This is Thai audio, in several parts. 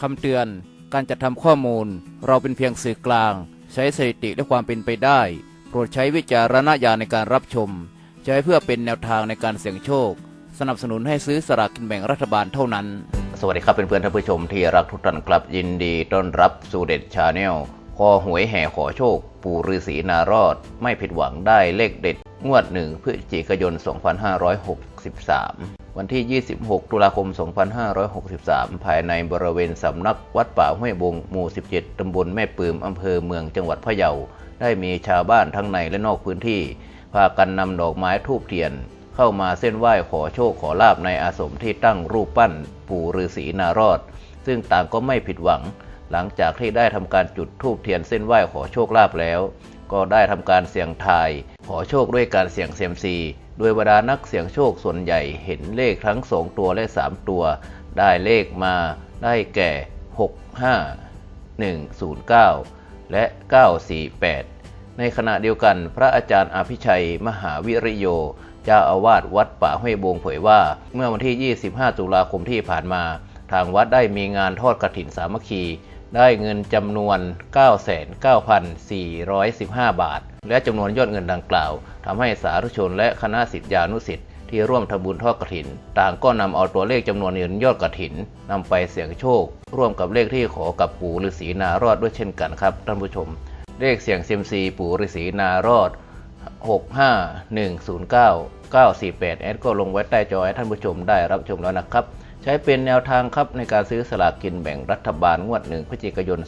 คำเตือน การจัดทำข้อมูล เราเป็นเพียงสื่อกลาง ใช้สถิติและความเป็นไปได้ โปรดใช้วิจารณญาณในการรับชม ใช้เพื่อเป็นแนวทางในการเสี่ยงโชค สนับสนุนให้ซื้อสลากกินแบ่งรัฐบาลเท่านั้น สวัสดีครับเเพื่อนๆท่านผู้ชมที่รักทุกท่านครับยินดีต้อนรับสู่เด็ดชาแนลคอหวยแห่ขอโชค ปู่ฤาษีนารอด ไม่ผิดหวังได้เลขเด็ดงวดหนึ่งพฤศจิกายน 2563 วันที่ 26 ตุลาคม 2563 ภายในบริเวณสำนักวัดป่าห้วยบงหมู่ 17 ตำบลแม่ปืมอำเภอเมืองจังหวัดพะเยา ได้มีชาวบ้านทั้งในและนอกพื้นที่ พากันนำดอกไม้ทูบเทียน เข้ามาเส้นไหว้ขอโชคขอลาบในอาสมที่ตั้งรูปปั้น ปู่ฤาษีนารอด ซึ่งต่างก็ไม่ผิดหวัง หลังจากที่ได้ทำการจุดธูปเทียนเส้นไหว้ขอโชคลาภแล้ว ก็ได้ทำการเสี่ยงทาย ขอโชคด้วยการเสี่ยงเซียมซี โดยบรรดานักเสี่ยงโชคส่วนใหญ่เห็นเลขทั้ง 2 ตัวและ 3 ตัว ได้เลขมาได้แก่ 6 5 109 และ 948 ในขณะเดียวกันพระอาจารย์อภิชัยมหาวิริโย เจ้าอาวาสวัดป่าห้วยบงเผยว่า เมื่อวันที่ 25 ตุลาคมที่ผ่านมา ทางวัดได้มีงานทอดกระถินสามัคคีได้เงินจำนวน 99,415 บาท และจำนวนยอดเงินดังกล่าว ทำให้สาธุชนและคณะสิทธิานุสิทธิ์ที่ร่วมทำบุญทอดกระถิน ต่างก็นำเอาตัวเลขจำนวนเงินยอดกระถินนำไปเสี่ยงโชค ร่วมกับเลขที่ขอกับปู่ฤาษีนารอดด้วยเช่นกันครับท่านผู้ชม เลขเสี่ยงเซียมซีปู่ฤาษีนารอด 65109 948แอดก็ลงไว้ใต้จอให้ท่านผู้ชมได้รับชมแล้วนะครับใช้เป็นแนวทางครับในการซื้อสลากกินแบ่งรัฐบาลงวดหนึ่งพฤศจิกายน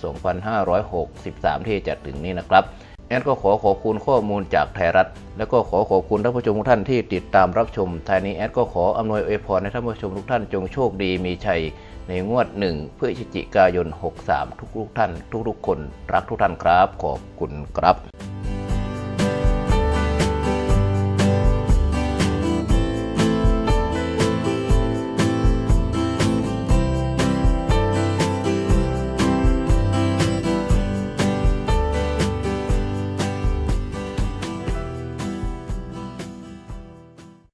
2563 ที่จะถึงนี้นะครับ แอดก็ขอขอบคุณข้อมูลจากไทยรัฐ แล้วก็ขอขอบคุณท่านผู้ชมทุกท่านที่ติดตามรับชมท้ายนี้แอดก็ขออำนวยอวยพรให้ท่านผู้ชมทุกท่านจงโชคดีมีชัย ในงวดหนึ่งพฤศจิกายน 63 ทุกทุกท่าน ทุกๆคน รักทุกท่านครับ ขอบคุณครับ